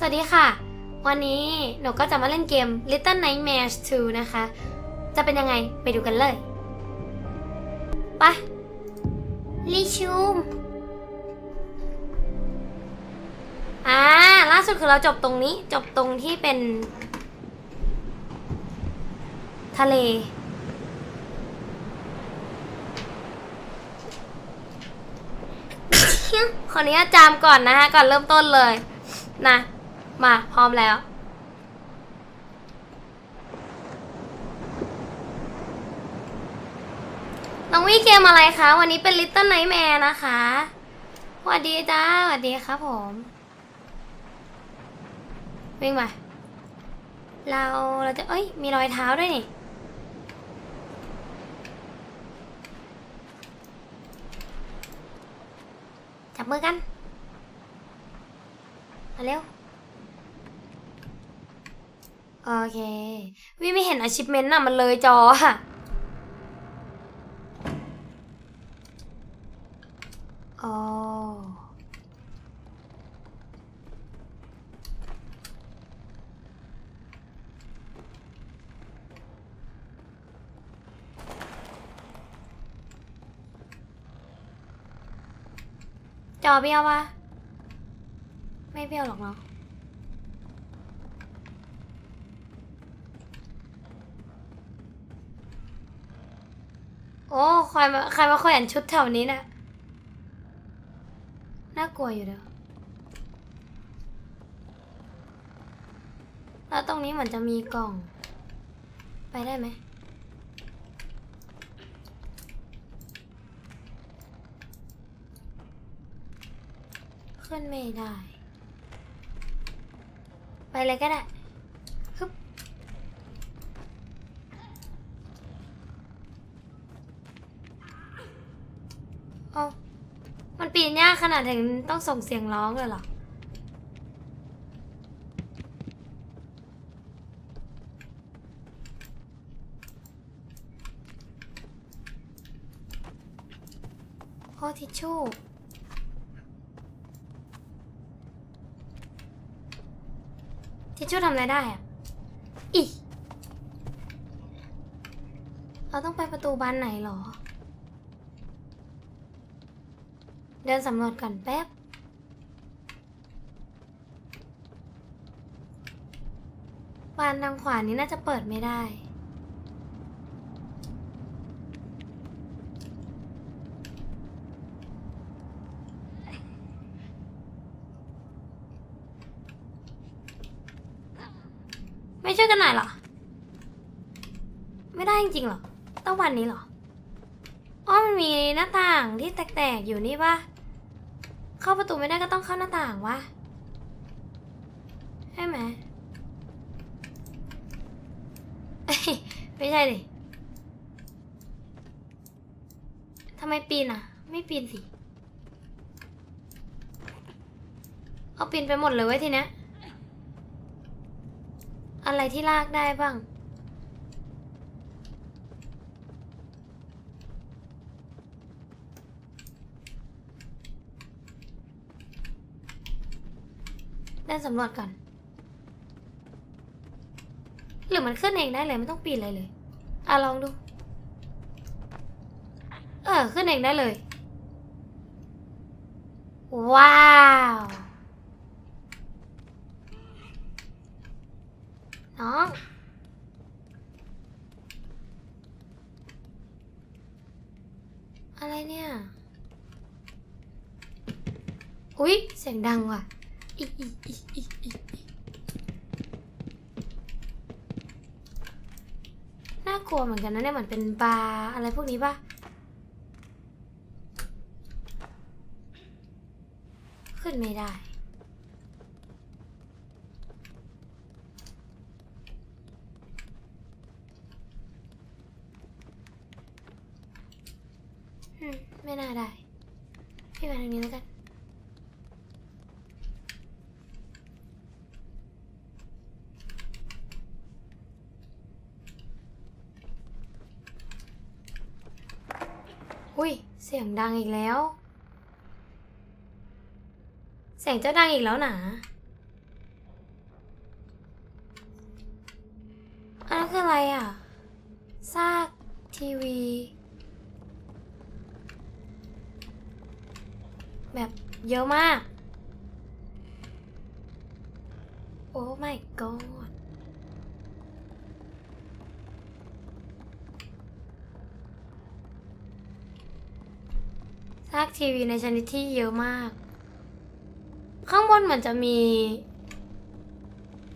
สวัสดีค่ะ วันนี้หนูก็จะมาเล่นเกม Little Nightmares 2 นะคะ จะเป็นยังไงไปดูกันเลยไปลิชูมอ่าล่าสุดคือเราจบตรงนี้จบตรงที่เป็น ทะเล ขออนุญาตจามก่อนนะฮะ ก่อนเริ่มต้นเลยนะ มาพร้อมแล้ว น้องวี่เกมอะไรคะ วันนี้เป็น Little Nightmare นะคะสวัสดีจ้าสวัสดีครับผม วิ่งมาเราเราจะ เอ้ย มีรอยเท้าด้วยนี่จับมือกัน มาเร็ว โอเควิไม่เห็น achievement น่ะมันเลยจออะอ๋อจอเบี้ยวปะไม่เบี้ยวหรอกเนาะ ใครมาใครมาแขวนชุดแถวนี้นะน่ากลัวอยู่เด้อแล้วตรงนี้เหมือนจะมีกล่อง ไปได้ไหมขึ้นไม่ได้ ไปเลยก็ได้ฮึบเอา มันปีนยาขนาดถึงต้องส่งเสียงร้องเลยเหรอ โอทิชชู่ทิชชู่ทำอะไรได้อะอีเราต้องไปประตูบานไหนหรอ เดินสำรวจก่อนแป๊บ บานทางขวานี้น่าจะเปิดไม่ได้ ไม่ช่วยกันหน่อยเหรอ ไม่ได้จริงๆหรอ ต้องวันนี้หรออ๋อมันมีหน้าต่างที่แตกๆอยู่นี่ปะ เข้าประตูไม่ได้ก็ต้องเข้าหน้าต่างวะใช่ไหมไม่ใช่ดิทำไมปีนอะ ไม่ปีนสิ เอาปีนไปหมดเลยไว้ทีเนี้ยอะไรที่ลากได้บ้าง เดินสำรวจก่อน หรือมันขึ้นเองได้เลยไม่ต้องปีนอะไรเลย อะลองดู เออขึ้นเองได้เลย ว้าวน้องอะไรเนี่ย อุ๊ย เสียงดังว่ะ น่ากลัวเหมือนกันนะเนี่ยเหมือนเป็นบาร์อะไรพวกนี้ปะขึ้นไม่ได้อืมไม่น่าได้ พี่มาทางนี้แล้วกัน เสียงดังอีกแล้ว เสียงจะดังอีกแล้วหนาอันนั้นคืออะไรอะ ซากทีวี แบบเยอะมาก โอ้ไม่ก็ ซากทีวีในชนิดที่เยอะมาก ข้างบนเหมือนจะมี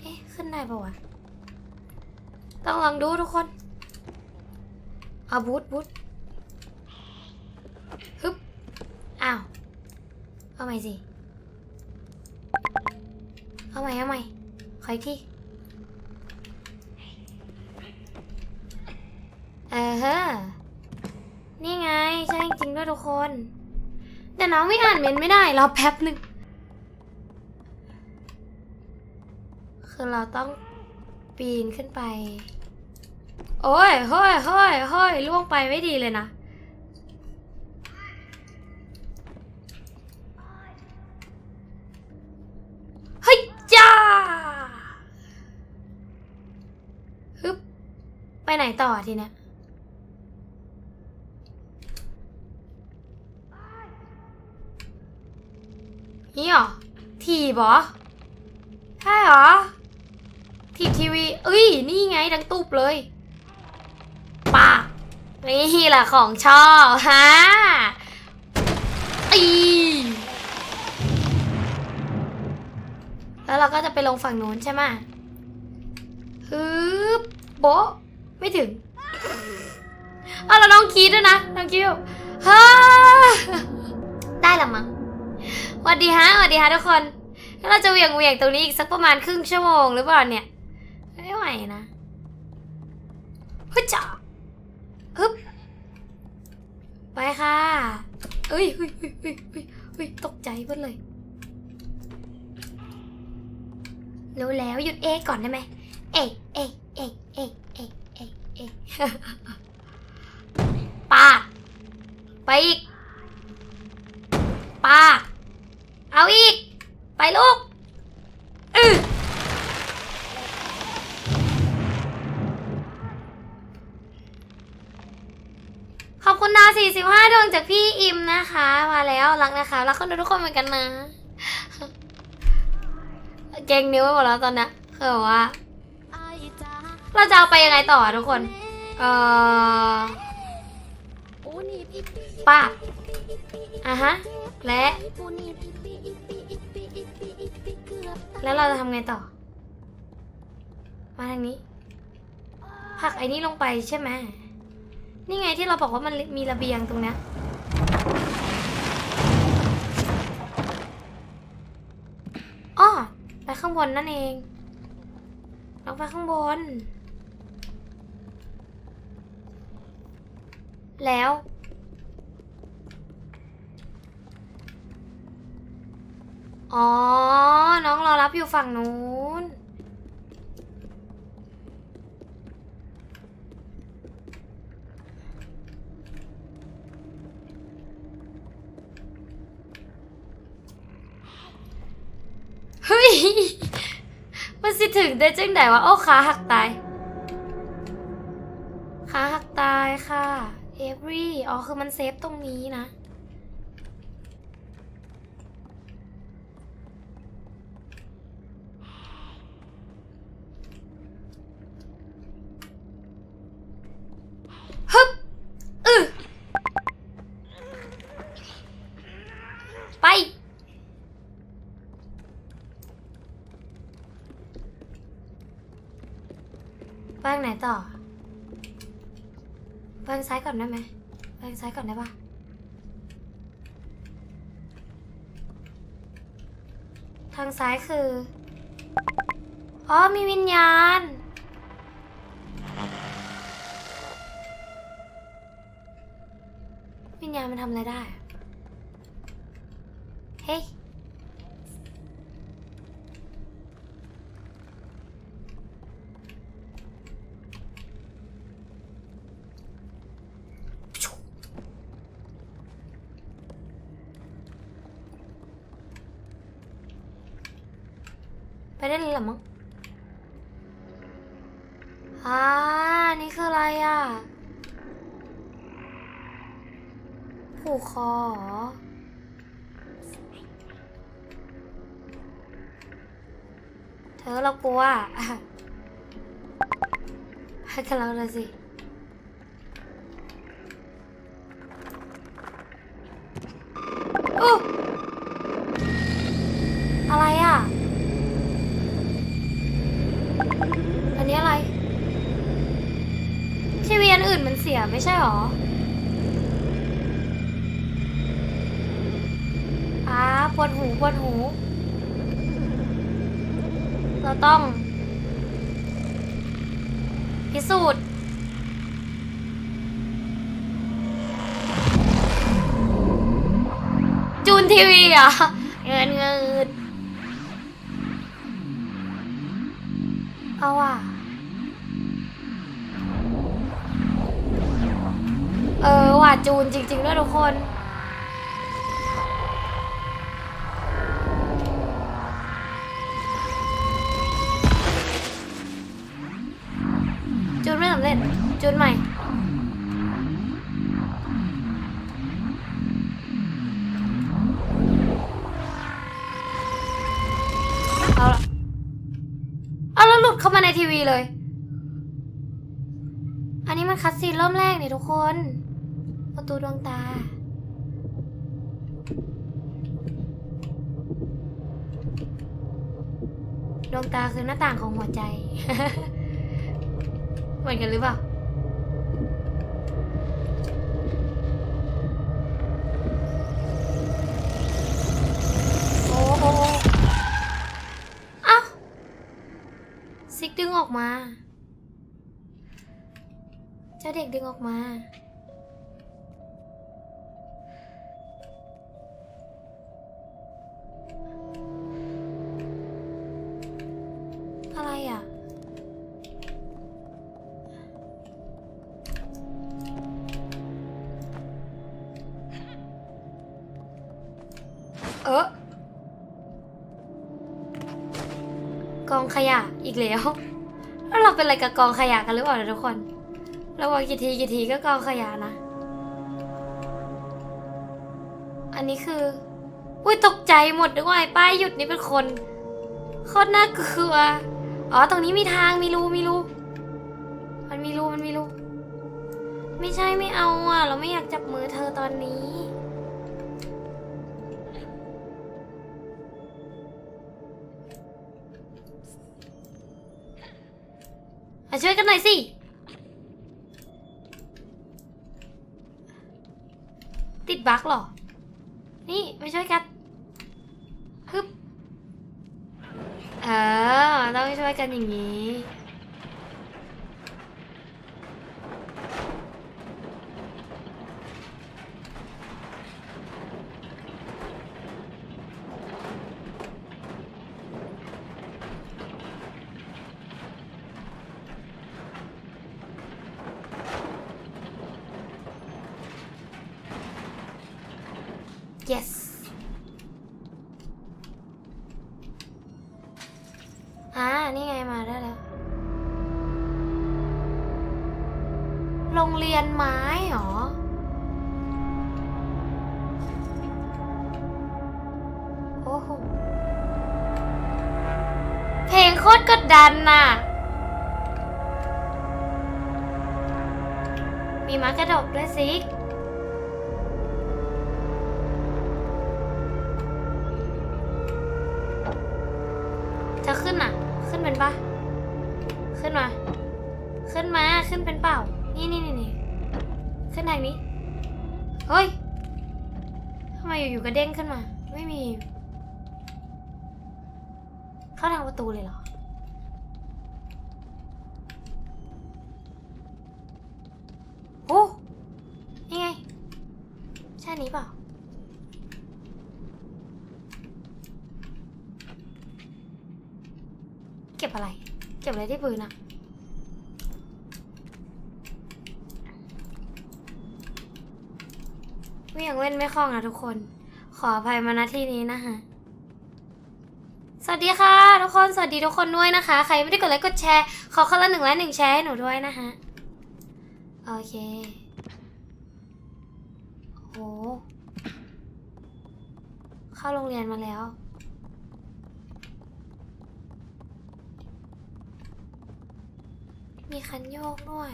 เอ๊ะ ขึ้นได้ปะวะ ต้องลองดูทุกคนอาบูทบูทฮึบ อ้าว เอาใหม่สิ เอาใหม่เอาใหม่ขออีกทีเออเฮ้อนี่ไง ใช่จริงด้วยทุกคน แต่น้องไม่อ่านเมนไม่ได้รอแป๊บหนึ่งคือเราต้องปีนขึ้นไป โอ้ยเฮ้ยเฮ้ยเฮ้ยล่วงไปไม่ดีเลยนะ เฮ้ยจ้าฮึบไปไหนต่อทีเนี้ย นี่เหรอถีบหรอใช่เหรอถีบทีวีเอ้ย นี่ไงดังตุบเลยปากนี่แหละของชอบฮะอีแล้วเราก็จะไปลงฝั่งนู้นใช่ไหมฮึบโบไม่ถึงเอาแล้วน้องคีดด้วยนะน้องคีดฮ่าได้ละมั้ง สวัสดีฮะสวัสดีฮะทุกคนเราจะเหวี่ยงเหวี่ยงตรงนี้อีกสักประมาณครึ่งชั่วโมงหรือเปล่าเนี่ย ไม่ไหวนะฮึจ่าฮึบไปค่ะเอ้ยเฮ้ยเฮ้ยเฮ้ยเฮ้ยตกใจเพิ่เลยรู้แล้วหยุดเอก่อนได้ไหมเอเอเอเอเอเอเอะปาไปอีกปา เอาอีก ไปลูกอือขอบคุณดาว 45 ดวงจากพี่อิมนะคะ มาแล้วรักนะคะ รักคนดูทุกคนเหมือนกันนะ เก่งนิ้วไปหมดแล้วตอนเนี้ยคือแบบว่า เราจะเอาไปยังไงต่ออะทุกคน เอ่อป้าบอะฮะ และ แล้วเราจะทำไงต่อ มาทางนี้ผลักไอ้นี่ลงไปใช่ไหมนี่ไงที่เราบอกว่ามันมีระเบียงตรงเนี้ยอ้อไปข้างบนนั่นเองลองไปข้างบน แล้ว อ๋อ น้องรอรับอยู่ฝั่งนู้น เฮ้ย มันสิถึงได้จังไดวะ โอ้ขาหักตาย ขาหักตายค่ะ every อ๋อ คือมันเซฟตรงนี้นะ ฮึบอือไป ไปทางไหนต่อไปทางซ้ายก่อนได้ไหมไปทางซ้ายก่อนได้ปะทางซ้ายคือ อ๋อ มีวิญญาณ วิญญาณมันทำอะไรได้ ไปได้เลยหรอมั้งอ่านี่คืออะไรอะ ผูกคอเหรอเธอเรากลัวอะให้กันเราเลยสิโอ้ ใช่หรออ่าปวดหูปวดหู เราต้อง พิสูจน์จูนทีวีเหรอะเงินเงินเอาอะ เออหว่ะจูนจริง ๆ ด้วยทุกคน จูนไม่สำเร็จ จูนใหม่ เอาละเอาแล้วหลุดเข้ามาในทีวีเลย อันนี้มันคัดซีนเริ่มแรกนี่ทุกคน ประตูดวงตา ดวงตาคือหน้าต่างของหัวใจ เหมือนกันหรือเปล่าโอ้โหอ้าซิกดึงออกมา เจ้าเด็กดึงออกมา อกองขยะอีกแล้วแล้วเราเป็นอะไรกับกองขยะกันหรือเปล่านี่ยทุกคนระวังกี่ทีกี่ทีก็กองขยะนะ อันนี้คือ อุ้ยตกใจหมดด้วยป้ายหยุดนี่เป็นคนโคตรน่ากลัว อ๋อตรงนี้มีทางมีรูมีรูมันมีรูมันมีรูไม่ใช่ไม่เอาอะ เราไม่อยากจับมือเธอตอนนี้ มาช่วยกันหน่อยสิ ติดบั๊กเหรอ นี่มาช่วยกันฮึบเออต้องช่วยกันอย่างนี้ yes อ่า นี่ไงมาได้แล้ว โรงเรียนไม้เหรอ โอ้โห เพลงโคตรกดดันน่ะ มีม้ากระดกด้วยสิ ขึ้นมา ขึ้นมา ขึ้นเป็นเปล่า นี่นี่นี่ขึ้นทางนี้ เฮ้ยทำไมอยู่ๆก็เด้งขึ้นมา ไม่มี เข้าทางประตูเลยเหรอ โอ้ นี่ไง ใช่นี้เปล่า เก็บอะไร เก็บ อะไรที่ปืนอะไม่ยังเล่นไม่คล่องนะทุกคน ขออภัยมาณที่นี้นะฮะสวัสดีค่ะ ทุกคน สวัสดีทุกคนด้วยนะคะ ใครไม่ได้กดไลค์กดแชร์ ขอคนละหนึ่งไลค์หนึ่งแชร์ให้หนูด้วยนะคะโอเคโหเข้าโรงเรียนมาแล้ว มีคันโยกด้วย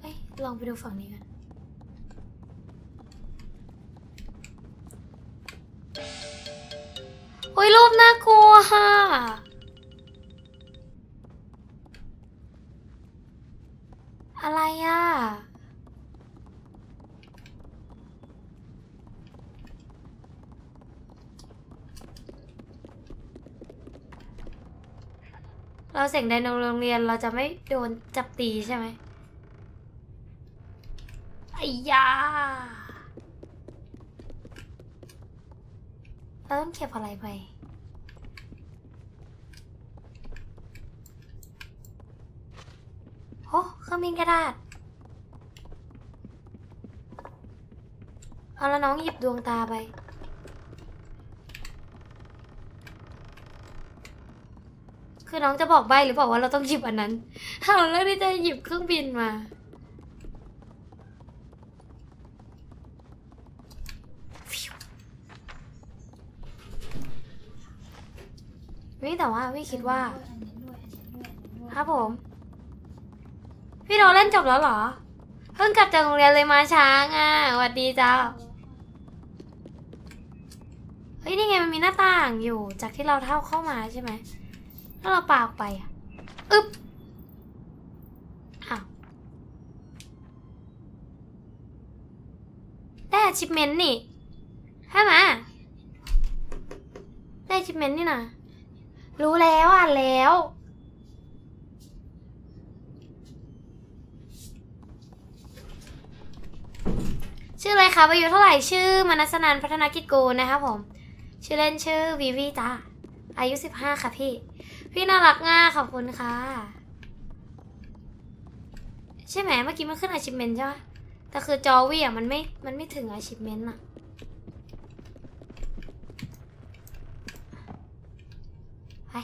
เอ้ย ลองไปดูฝั่งนี้กัน โอ้ยรูปน่ากลัวค่ะ อะไรอะ เราเสียงดังในโรงเรียนเราจะไม่โดนจับตีใช่ไหมไอ้ยาเราต้องเก็บอะไรไปโอ้เครื่องบินกระดาษ เอาแล้วน้องหยิบดวงตาไป คือน้องจะบอกใบหรือบอกว่าเราต้องหยิบอันนั้นเอาแล้วนี่จะหยิบเครื่องบินมา วิแต่ว่าวิคิดว่า ครับผม พี่โดเล่นจบแล้วเหรอ เพิ่งกลับจากโรงเรียนเลยมาช้างอะสวัสดีจ้าเฮ้ยนี่ไงมันมีหน้าต่างอยู่จากที่เราเท่าเข้ามาใช่ไหม ถ้าเราปาออกไปอะอึ๊บอ้าวได้ achievement นี่ใช่ไหมได้ achievement นี่นะรู้แล้วอ่านแล้วชื่ออะไรคะอายุเท่าไหร่ชื่อมนัสนันพัฒนากิจกูนะคะผม ชื่อเล่นชื่อวีวีจ้าอายุสิบห้าค่ะพี่ พี่น่ารักง่าขอบคุณค่ะ ใช่ไหมเมื่อกี้มันขึ้น achievement ใช่ปะแต่คือจอวีอะมันไม่ มันไม่ถึง achievement อะไป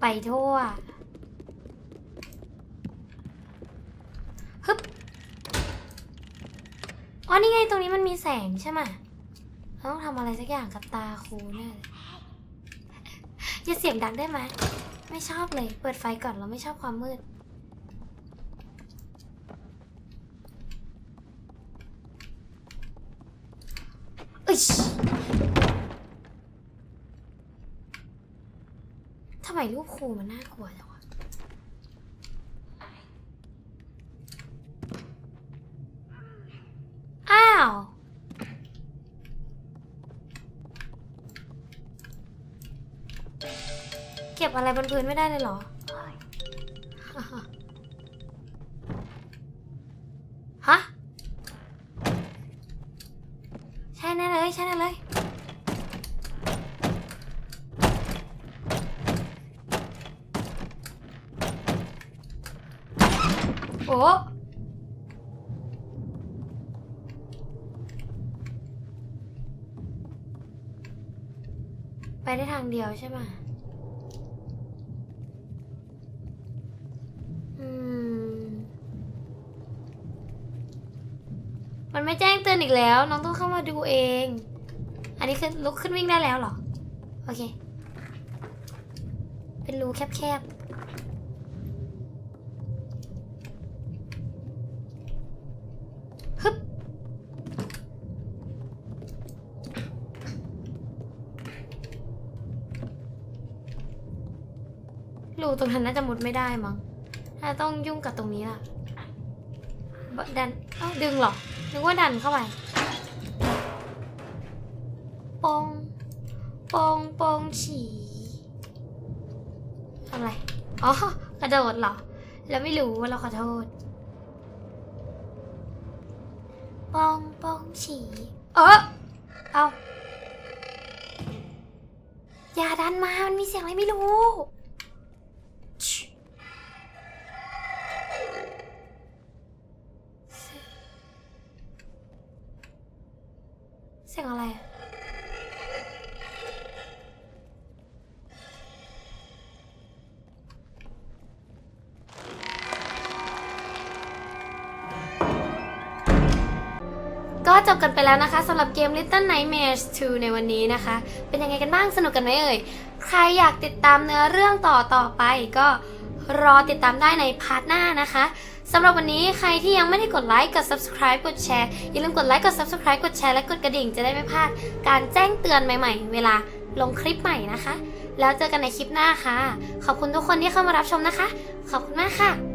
ไปทั่ว ฮึบ อ๋อ นี่ไงตรงนี้มันมีแสงใช่ไหมเราต้องทำอะไรสักอย่างกับตาครูแน่ยอย่าเสียงดังได้ไหม ไม่ชอบเลย เปิดไฟก่อนเราไม่ชอบความมืด อึชทำไมรูปครูมันน่ากลัวจังวะ อ้าว พื้นไม่ได้เลยเหรอ ฮะ ใช่แน่เลย ใช่แน่เลยโอ้ไปได้ทางเดียวใช่ไหมอืม มันไม่แจ้งเตือ นอีกแล้ว น้องต้องเข้ามาดูเอง อันนี้คือลุกขึ้นวิ่งได้แล้วเหรอ โอเค เป็นรูแคบๆ ฮึบ รูตรงนั้นน่าจะมุดไม่ได้มั้งถ้าต้องยุ่งกับตรงนี้ล่ะบดันเอ้าดึงหรอ นึกว่าดันเข้าไปปองปองปองฉี่ทำอะไร อ๋อกระโดดเหรอแล้วไม่รู้ว่าเราขอโทษ ปองปองฉี่เออเอาอย่าดันมา มันมีเสียงอะไรไม่รู้ สียงอะไร ก็จบกันไปแล้วนะคะสำหรับเกม Little Nightmares 2 ในวันนี้นะคะ เป็นยังไงกันบ้างสนุกกันไหมเอ่ย ใครอยากติดตามเนื้อเรื่องต่อต่อไปก็รอติดตามได้ในพาร์ทหน้านะคะ สำหรับวันนี้ใครที่ยังไม่ได้กดไลค์ กด subscribe กดแชร์อย่าลืมกดไลค์ กด subscribe กดแชร์และกดกระดิ่งจะได้ไม่พลาด การแจ้งเตือนใหม่ ๆ เวลาลงคลิปใหม่นะคะ แล้วเจอกันในคลิปหน้าค่ะ ขอบคุณทุกคนที่เข้ามารับชมนะคะ ขอบคุณมากค่ะ